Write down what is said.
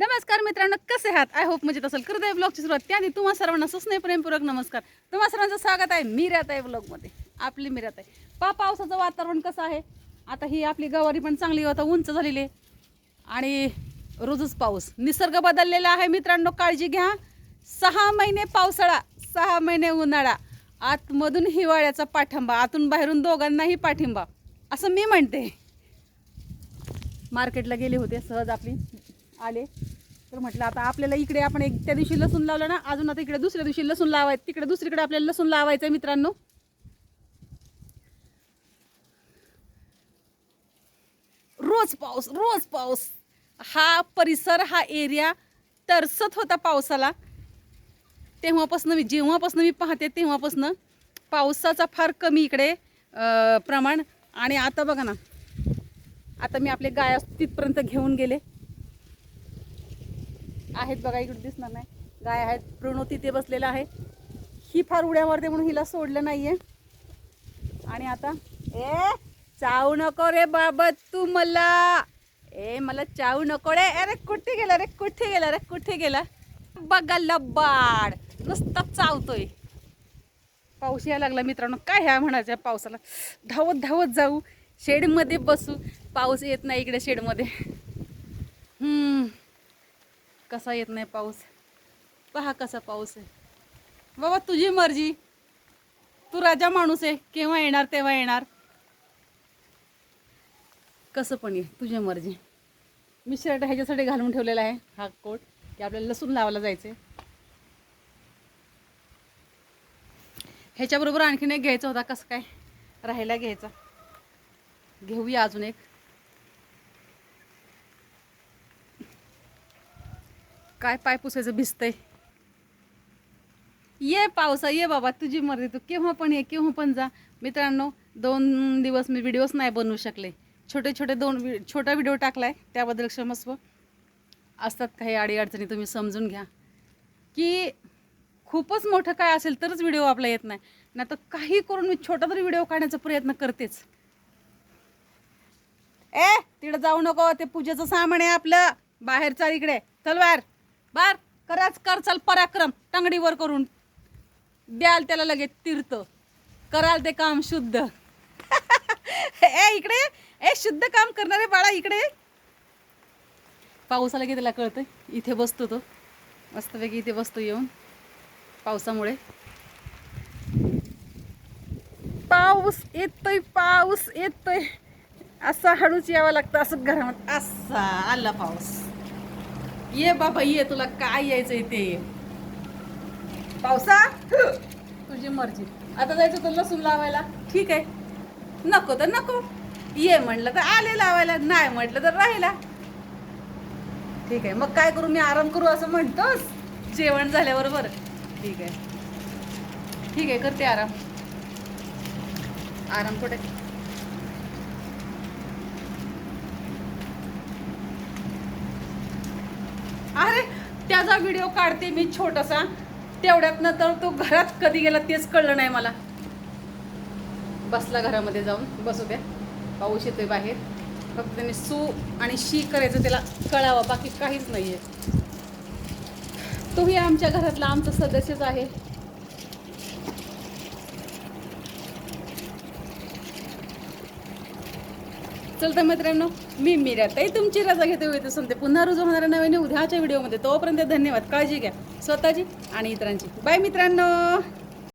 नमस्कार मित्रांनो कसे आहात? आय होप मजेत असेल. हृदय ब्लॉगची सुरुवात त्याआधी तुम्हा सर्वांना सुसने प्रेमपूर्वक नमस्कार. तुम्हा सर्वांचं स्वागत आहे मीरात आहे ब्लॉगमध्ये. आपली मीरात आहे. पा पावसाचं वातावरण कसं आहे? आता ही आपली गवारी पण चांगली आता उंच झालेली आहे. आणि रोजच पाऊस. निसर्ग बदललेला आहे मित्रांनो काळजी घ्या. सहा महिने पावसाळा सहा महिने उन्हाळा. आतमधून हिवाळ्याचा पाठिंबा आतून बाहेरून दोघांनाही पाठिंबा. असं मी म्हणते. मार्केटला गेले होते सहज आपली. आले. तर म्हटलं आता आपल्याला इकडे आपण एक त्या दिवशी लसूण लावलं ना अजून आता इकडे दुसऱ्या दिवशी लसूण लावायचं. तिकडे दुसरीकडे आपल्याला लसूण लावायचं आहे मित्रांनो. रोज पाऊस रोज पाऊस. हा परिसर हा एरिया तरसत होता पावसाला. तेव्हापासून मी जेव्हापासून मी पाहते तेव्हापासून पावसाचा फार कमी इकडे प्रमाण. आणि आता बघा ना आता मी आपले गाय तिथपर्यंत घेऊन गेले. आहेत बघा इकडे दिसणार नाही. गाय आहेत. प्रणव तिथे बसलेला आहे. ही फार उड्या मारते म्हणून हिला सोडलं नाही आहे आणि आता ए चावू नको रे बाबा तू मला. ए मला चावू नको रे. अरे कुठे गेला रे? कुठे गेला रे? कुठे गेला? बघा लबाड. नुसता चावतोय. पाऊस यायला लागला मित्रांनो. काय ह्या म्हणायचं पावसाला? धावत धावत जाऊ. शेडमध्ये बसू. पाऊस येत नाही इकडे शेडमध्ये. हम्म. कसा येत नाही पाऊस? पहा कसा पाऊस आहे. बाबा तुझी मर्जी. तू राजा माणूस आहे. केव्हा येणार तेव्हा येणार. कसं पण ये तुझी मर्जी. मी शर्ट ह्याच्यासाठी घालून ठेवलेला आहे हा कोट की आपल्याला लसूण लावायला जायचं ह्याच्याबरोबर आणखीन एक घ्यायचा होता कसं काय? राहायला घ्यायचा. घेऊया अजून एक. काय पाय पुसायचं भिजतंय? ये पावसा ये बाबा तुझी मर्जी तू केव्हा पण ये केव्हा पण जा. मित्रांनो दोन दिवस मी व्हिडिओच नाही बनवू शकले. छोटे छोटे दोन वि छोटा व्हिडिओ टाकलाय त्याबद्दल क्षमस्व. असतात काही अडीअडचणी तुम्ही समजून घ्या. की खूपच मोठं काय असेल तरच व्हिडिओ आपला येत नाही. नाही तर काही करून मी छोटा तरी व्हिडिओ काढण्याचा प्रयत्न करतेच. ए तिकडे जाऊ नको ते पूजेचं सामान आहे आपलं. बाहेर चाल इकडे. चल बाहेर. बार कराच कर चल पराक्रम टंगडीवर करून. द्याल त्याला लगेच तीर्थ. कराल ते काम शुद्ध. ए इकडे ए शुद्ध काम करणारे बाळा इकडे पाऊस आला की त्याला कळतं इथे बसतो तो. मस्तपैकी इथे बसतो येऊन. पावसामुळे. पाऊस येतोय पाऊस येतोय. असा हळूच यावं लागतं असं घरामध्ये. असा आला पाऊस. ये बाबा ये तुला काय यायचंय ते. पावसा? तुझी मर्जी. आता जायचं तर लसूण लावायला. ठीक आहे. नको तर नको. ये म्हटलं तर आले लावायला. नाही म्हटलं तर राहिला. ठीक आहे. मग काय करू? मी आराम करू असं म्हणतोस? जेवण झाल्याबरोबर. ठीक आहे. ठीक आहे करते आराम. आराम कुठे? अरे त्याचा व्हिडिओ काढते मी छोटासा. तेवढ्यातनं तर तो घरात कधी गेला तेच कळलं नाही मला. बसला घरामध्ये जाऊन. बसू द्या पाऊस येतोय बाहेर. फक्त त्याने सू आणि शी करायचं त्याला कळावं बाकी काहीच नाही आहे तोही आमच्या घरातला आमचा सदस्यच आहे. चल तर मित्रांनो मी मीरा ताई तुमची रजा घेते होते सांगते पुन्हा रुजू होणाऱ्या नवीन उद्याच्या व्हिडिओमध्ये. तोपर्यंत धन्यवाद. काळजी घ्या. स्वतःची आणि इतरांची. बाय मित्रांनो.